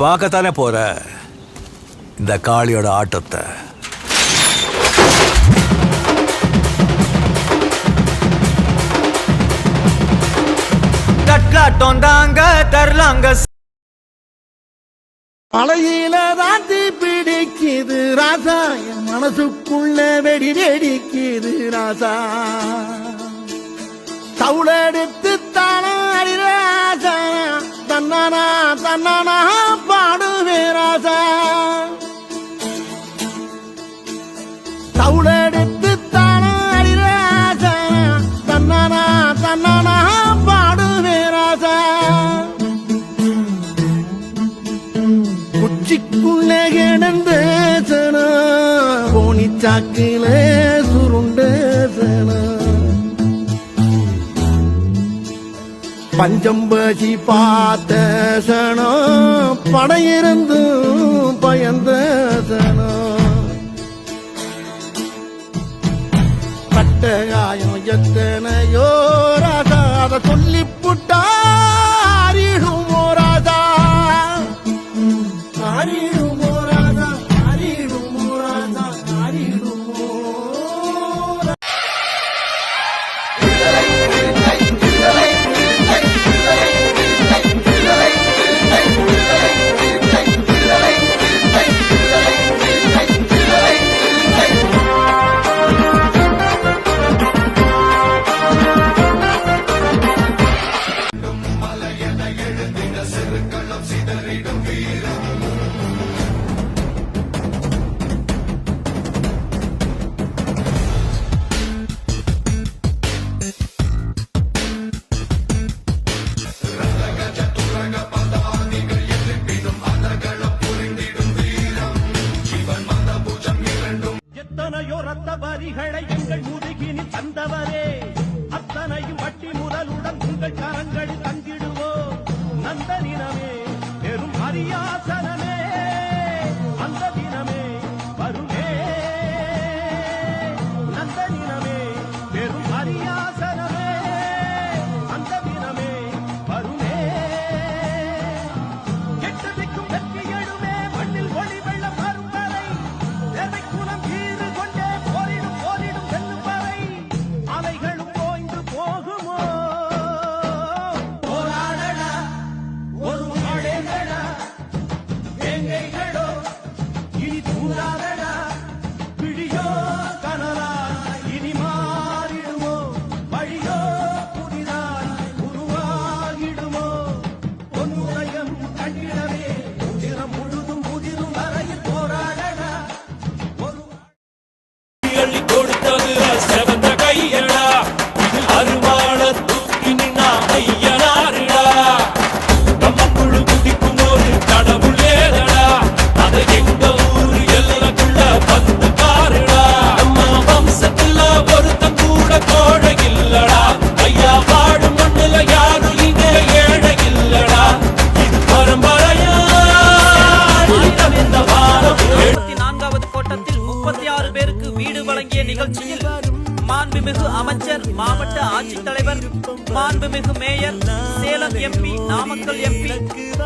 பார்க்கத்தானே போற? இந்த காளியோட ஆட்டத்தை. தட்லாட்டம் தாங்க தரலாங்க மலையில பிடிக்குது ராசா என் மனசுக்குள்ள வெடி வெடிக்குது ராசா தவுளெடுத்து தானாடி ராசா தன்னானா தன்னானா. ராசா பஞ்சம்பசி பார்த்த சனம் படையிருந்தும் பயந்த சனம். கட்டகாயம் எத்தனையோ ராதா அதை சொல்லி புட்டா உங்கள் எங்கள் முதுகினில் தந்தவரே. அத்தனையும் வட்டி முதலுடன் உங்கள் கரங்களில் தங்கிடுவோம். நந்தனினமே பெரும் அரியாசனமே மாண்புமிகு அமைச்சர் மாவட்ட ஆட்சித்தலைவர் மாண்புமிகு mayor Salem MP Namakkal MP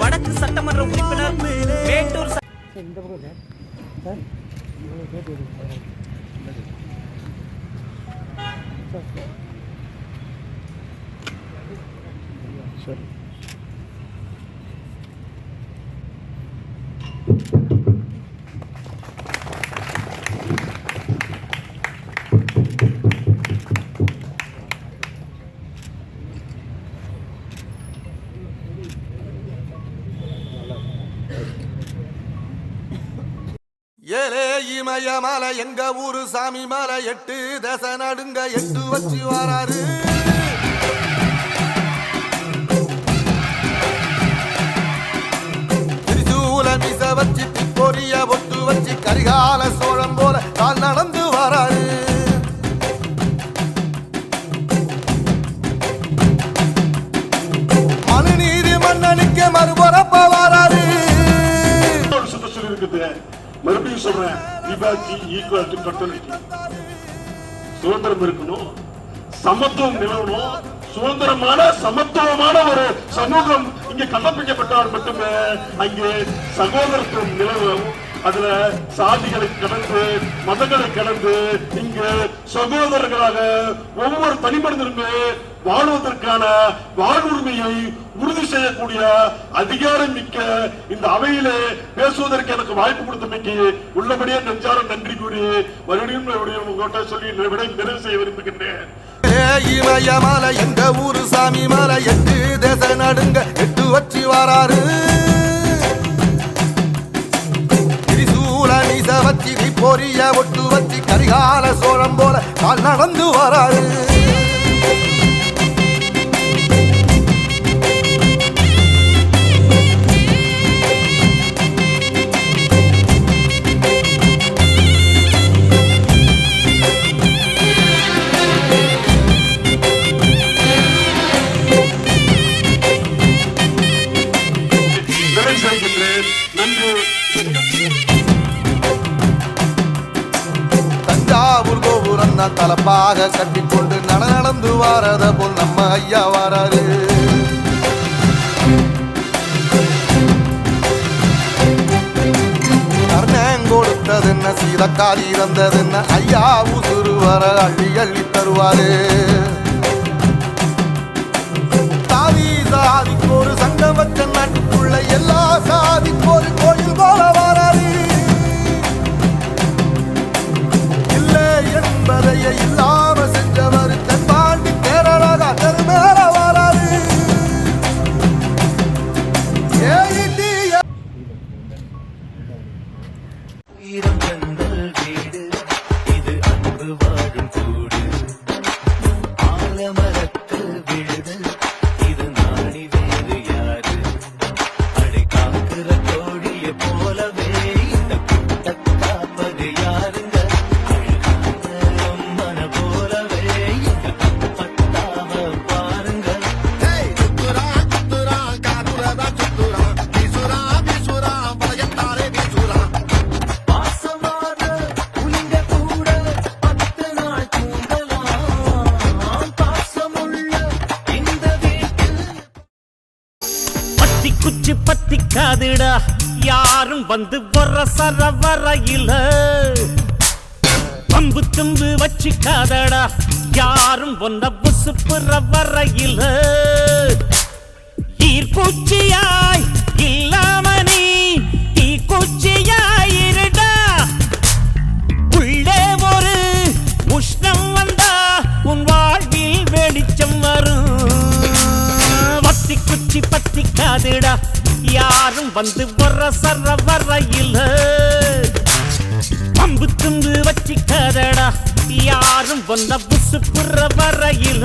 வடக்கு சட்டமன்ற உறுப்பினர் மேட்டூர் சரி. ஏலே இமய மலை எங்க ஊரு சாமி மலை எட்டு தச நடுங்க எட்டு வச்சு வராரு. திரிசூல மிச வச்சு பொரிய ஒட்டு வச்சு கரிகால ஈக்குவல் டு சுதந்திரம் இருக்கணும் சமத்துவம் நிலவணும். சுதந்திரமான சமத்துவமான ஒரு சமூகம் இங்கே கண்ணப்பிக்கப்பட்டால் மட்டுமே அங்கே சகோதரத்துவம் நிலவும். அதுல சாதிகளை கடந்து மதங்களை கடந்து இங்கு சகோதரர்களாக ஒவ்வொரு தனி வாழ்வதற்கான வாழ்வுரிமையை உறுதி செய்யக்கூடிய அதிகாரம் மிக்க இந்த அவையிலே பேசுவதற்கு எனக்கு வாய்ப்பு கொடுத்தமைக்கு உள்ளபடியே நெஞ்சார நன்றி கூறி மறுபடியும் மறுபடியும் உங்கள்கிட்ட சொல்லி விடை நிறைவு செய்ய விரும்புகின்றேன். இமயமலை எங்க ஊரு சாமி மலை எட்டு தேச நடுங்க எட்டு வச்சு வராரு வச்சி சோழம் போல கால் நடந்து வராது. தான் தலப்பாக கட்டிக்கொண்டு நட நடந்து வாரத போல் நம்ம ஐயா வராரு. கர்ணன் கொடுத்தது என்ன சீதக்காரி இறந்தது என்ன ஐயா உசுறு வர அள்ளி அள்ளி தருவாரு. சாதி சாதிக்கு ஒரு சங்கம் வச்ச நாட்டுக்குள்ள எல்லா சாதிக்கு என்பதையே இல்லாம யாரும் வந்து வர சர வரையில? பம்பு தும்பு வச்சுக்காதடா. யாரும் ஒன்ன புசுப்புற வரையில? ஈர்ப்பூச்சியாய் இல்லாம நீ தீக்குச்சியாய் இருடா. உள்ளே ஒரு உஷ்ணம் வந்தா உன் வாழ்வில் வெளிச்சம் வரும். வத்தி குச்சி பத்தி காதுடா வந்து வர சர வரையில. பம்பு துண்டு வச்சிக்காதடா யாரும் வந்த புசு புற வரையில.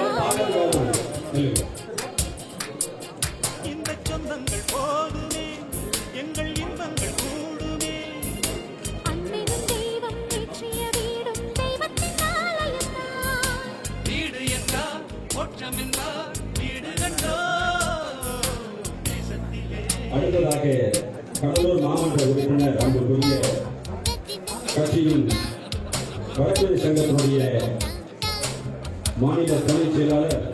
அடுத்ததாக கடலூர் மாமன்ற உறுப்பினர் அன்புக்குரிய கட்சியின் வடக்கு சங்கத்தினுடைய மாநில துணைச் செயலாளர்